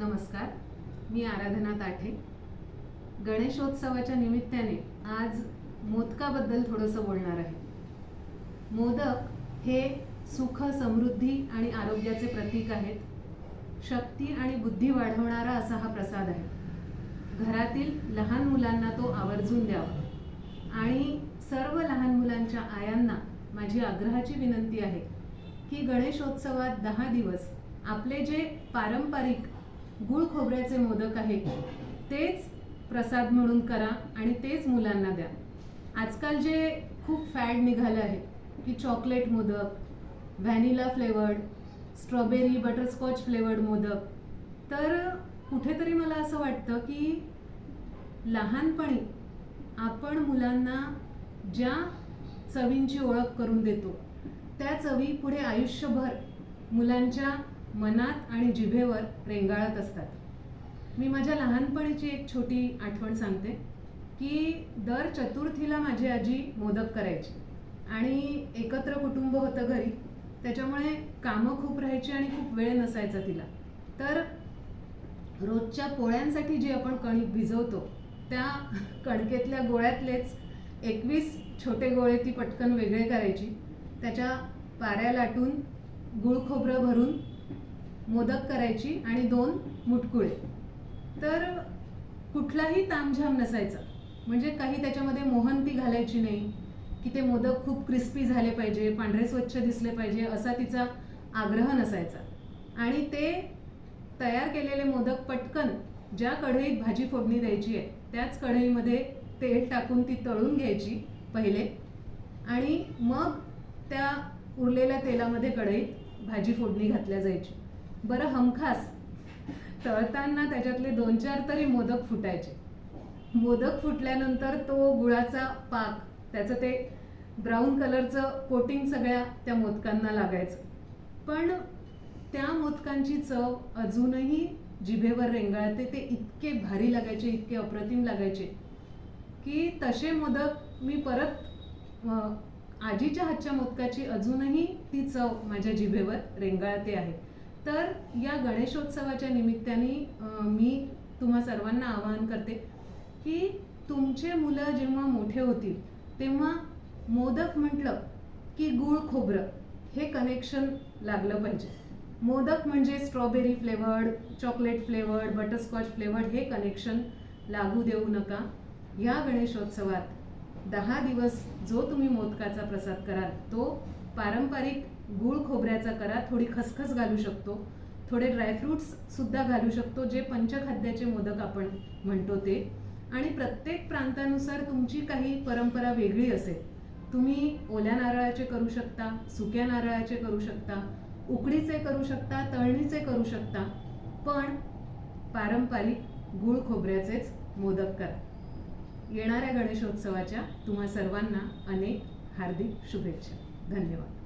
नमस्कार मी आराधना ताठे. गणेशोत्सवाच्या निमित्ताने आज मोदकाबद्दल थोडंसं बोलणार आहे. मोदक हे सुख समृद्धी आणि आरोग्याचे प्रतीक आहेत. शक्ती आणि बुद्धी वाढवणारा असा हा प्रसाद आहे. घरातील लहान मुलांना तो आवर्जून द्यावा. आणि सर्व लहान मुलांच्या आयांना माझी आग्रहाची विनंती आहे की गणेशोत्सवात दहा दिवस आपले जे पारंपरिक गुळ खोबऱ्याचे मोदक आहेत. तेच प्रसाद म्हणून करा आणि तेच मुलांना द्या. आजकाल जे खूप फॅड निघालं आहे की chocolate modak vanilla flavoured strawberry butterscotch flavoured modak. तर कुठेतरी मला असं वाटतं की लहानपणी आपण मुलांना ज्या चवींची ओळख करून देतो त्या चवी पुढे आयुष्यभर मुलांच्या मनात आणि जिभेवर रेंगाळत असतात. मी माझ्या लहानपणीची एक छोटी आठवण सांगते की दर चतुर्थीला माझी आजी मोदक करायची आणि एकत्र कुटुंब होतं घरी. त्याच्यामुळे कामं खूप राहायची आणि खूप वेळ नसायचा तिला. तर रोजच्या पोळ्यांसाठी जी आपण कणिक भिजवतो त्या कणकेतल्या गोळ्यातलेच एकवीस छोटे गोळे ती पटकन वेगळे करायची. त्याच्या पाऱ्या लाटून गुळ खोबरं भरून मोदक करायची आणि दोन मुटकुळे. तर कुठलाही तामझाम नसायचा. म्हणजे काही त्याच्यामध्ये मोहनती घालायची नाही की ते मोदक खूप क्रिस्पी झाले पाहिजे पांढरे स्वच्छ दिसले पाहिजे असा तिचा आग्रह नसायचा. आणि ते तयार केलेले मोदक पटकन ज्या कढईत भाजी फोडणी द्यायची आहे त्याच कढईमध्ये तेल टाकून ती तळून घ्यायची पहिले. आणि मग त्या उरलेल्या तेलामध्ये कढईत भाजी फोडणी घातल्या जायची. बरं हमखास. तळताना त्याच्यातले दोन चार तरी मोदक फुटायचे. मोदक फुटल्यानंतर तो गुळाचा पाक त्याचं ते ब्राऊन कलरचं कोटिंग सगळ्या त्या मोदकांना लागायचं. पण त्या मोदकांची चव अजूनही जिभेवर रेंगाळते ते इतके भारी लागायचे इतके अप्रतिम लागायचे की तसे मोदक मी परत आजीच्या हातच्या मोदकाची अजूनही ती चव माझ्या जिभेवर रेंगाळते आहे. तर या गणेशोत्सवाच्या निमित्ताने मी तुम्हा सर्वांना आवाहन करते की तुमचे मुलं जेव्हा मोठे होतील तेव्हा मोदक म्हटलं की गुळ खोबरं हे कनेक्शन लागलं पाहिजे. मोदक म्हणजे strawberry flavoured chocolate flavoured butterscotch flavoured हे कनेक्शन लागू देऊ नका. या गणेशोत्सवात दहा दिवस जो तुम्ही मोदकाचा प्रसाद कराल तो पारंपरिक गुळ खोबऱ्याचा करा थोडी खसखस घालू शकतो. थोडे ड्रायफ्रुट्स सुद्धा घालू शकतो जे पंचखाद्याचे मोदक आपण म्हणतो ते. आणि प्रत्येक प्रांतानुसार तुमची काही परंपरा वेगळी असेल. तुम्ही ओल्या नारळाचे करू शकता सुक्या नारळाचे करू शकता उकडीचे करू शकता तळणीचे करू शकता पण पारंपरिक गुळ खोबऱ्याचेच मोदक करा. येणाऱ्या गणेशोत्सवाच्या तुम्हा सर्वांना अनेक हार्दिक शुभेच्छा. धन्यवाद.